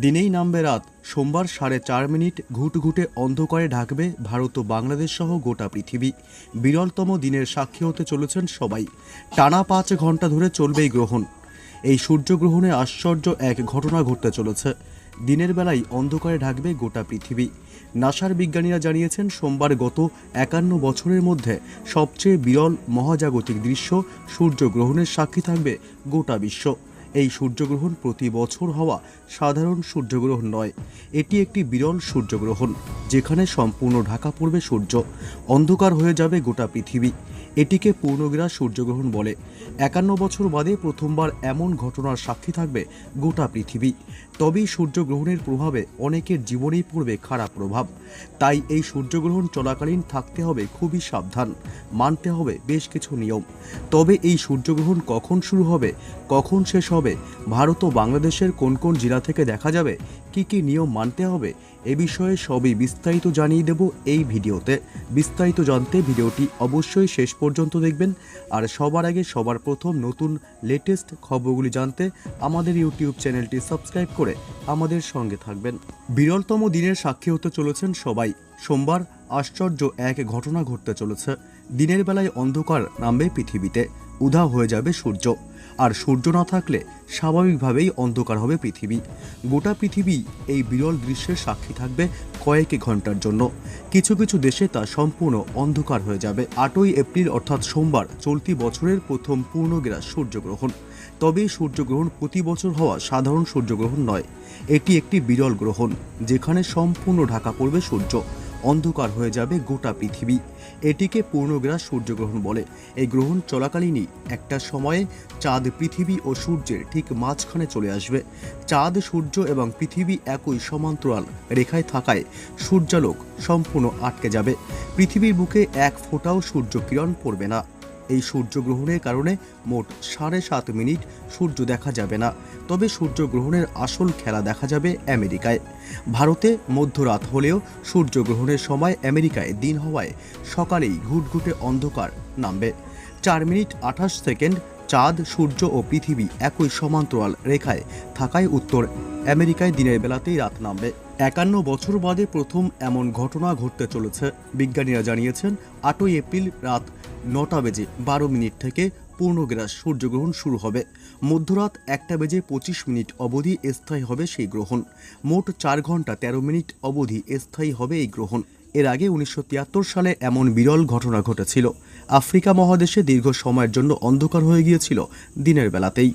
দিনেই নামবে রাত। সোমবার সাড়ে চার মিনিট ঘুটঘুটে অন্ধকারে ঢাকবে ভারত ও বাংলাদেশ সহ গোটা পৃথিবী। বিরলতম দিনের সাক্ষী হতে চলেছেন সবাই। টানা পাঁচ ঘণ্টা ধরে চলবেই গ্রহণ। এই সূর্যগ্রহণে আশ্চর্য এক ঘটনা ঘটতে চলেছে। দিনের বেলায় অন্ধকারে ঢাকবে গোটা পৃথিবী। নাসার বিজ্ঞানীরা জানিয়েছেন, সোমবার গত একান্ন বছরের মধ্যে সবচেয়ে বিরল মহাজাগতিক দৃশ্য সূর্যগ্রহণের সাক্ষী থাকবে গোটা বিশ্ব। এই সূর্যগ্রহণ প্রতি বছর হওয়া সাধারণ সূর্যগ্রহণ নয়। এটি একটি বিরল সূর্যগ্রহণ, যেখানে সম্পূর্ণ ঢাকা পড়বে সূর্য। অন্ধকার হয়ে যাবে গোটা পৃথিবী। এটিকে পূর্ণগ্রাস সূর্যগ্রহণ বলে। একান্ন বছর বাদে প্রথমবার এমন ঘটনার সাক্ষী থাকবে গোটা পৃথিবী। তবেই সূর্যগ্রহণের প্রভাবে অনেকের জীবনেই পড়বে খারাপ প্রভাব। তাই এই সূর্যগ্রহণ চলাকালীন থাকতে হবে খুবই সাবধান, মানতে হবে বেশ কিছু নিয়ম। তবে এই সূর্যগ্রহণ কখন শুরু হবে, কখন শেষ হবে, ভারত ও বাংলাদেশের কোন কোন জেলা থেকে দেখা যাবে, কি কি নিয়ম মানতে হবে এ বিষয়ে সবই বিস্তারিত জানিয়ে দেব এই ভিডিওতে। বিস্তারিত জানতে ভিডিওটি অবশ্যই শেষ পর্যন্ত দেখবেন। আর সবার আগে সবার প্রথম নতুন লেটেস্ট খবরগুলি জানতে আমাদের ইউটিউব চ্যানেলটি সাবস্ক্রাইব করে আমাদের সঙ্গে থাকবেন। বিরলতম দিনের সাক্ষী হতে চলেছেন সবাই। সোমবার আশ্চর্য এক ঘটনা ঘটতে চলেছে। দিনের বেলায় অন্ধকার নামবে পৃথিবীতে। উধা হয়ে যাবে সূর্য। আর সূর্য না থাকলে স্বাভাবিকভাবেই অন্ধকার হবে পৃথিবী। গোটা পৃথিবী এই বিরল দৃশ্যের সাক্ষী থাকবে কয়েক ঘণ্টার জন্য। কিছু কিছু দেশে তা সম্পূর্ণ অন্ধকার হয়ে যাবে। আটই এপ্রিল অর্থাৎ সোমবার চলতি বছরের প্রথম পূর্ণগ্রাস সূর্যগ্রহণ। তবে সূর্যগ্রহণ প্রতি বছর হওয়া সাধারণ সূর্যগ্রহণ নয়। এটি একটি বিরল গ্রহণ, যেখানে সম্পূর্ণ ঢাকা পড়বে সূর্য। অন্ধকার হয়ে যাবে গোটা পৃথিবী। এটিকে পূর্ণগ্রাস সূর্যগ্রহণ বলে। এই গ্রহণ চলাকালীনই একটা সময়ে চাঁদ পৃথিবী ও সূর্যের ঠিক মাঝখানে চলে আসবে। চাঁদ, সূর্য এবং পৃথিবী একই সমান্তরাল রেখায় থাকায় সূর্যালোক সম্পূর্ণ আটকে যাবে। পৃথিবীর বুকে এক ফোঁটাও সূর্য কিরণ পড়বে না। এই সূর্যগ্রহণের কারণে মোট সাড়ে সাত মিনিট সূর্য দেখা যাবে না। তবে সূর্যগ্রহণের আসল খেলা দেখা যাবে আমেরিকায়। ভারতে মধ্যরাত হলেও সূর্যগ্রহণের সময় আমেরিকায় দিন হওয়ায় সকালেই ঘুটঘুটে অন্ধকার নামবে। চার মিনিট আঠাশ সেকেন্ড চাঁদ, সূর্য ও পৃথিবী একই সমান্তরাল রেখায় থাকায় উত্তর। আমেরিকায় দিনের বেলাতেই রাত নামবে। একান্ন বছর বাদে প্রথম এমন ঘটনা ঘটতে চলেছে। বিজ্ঞানীরা জানিয়েছেন, আটই এপ্রিল রাত নটা বেজে বারো মিনিট থেকে পূর্ণগ্রাস সূর্যগ্রহণ শুরু হবে। মধ্যরাত একটা বেজে পঁচিশ মিনিট অবধি স্থায়ী হবে সেই গ্রহণ। মোট চার ঘণ্টা তেরো মিনিট অবধি স্থায়ী হবে এই গ্রহণ। এর আগে উনিশশো তিয়াত্তর সালে এমন বিরল ঘটনা ঘটেছিল। আফ্রিকা মহাদেশে দীর্ঘ সময়ের জন্য অন্ধকার হয়ে গিয়েছিল দিনের বেলাতেই।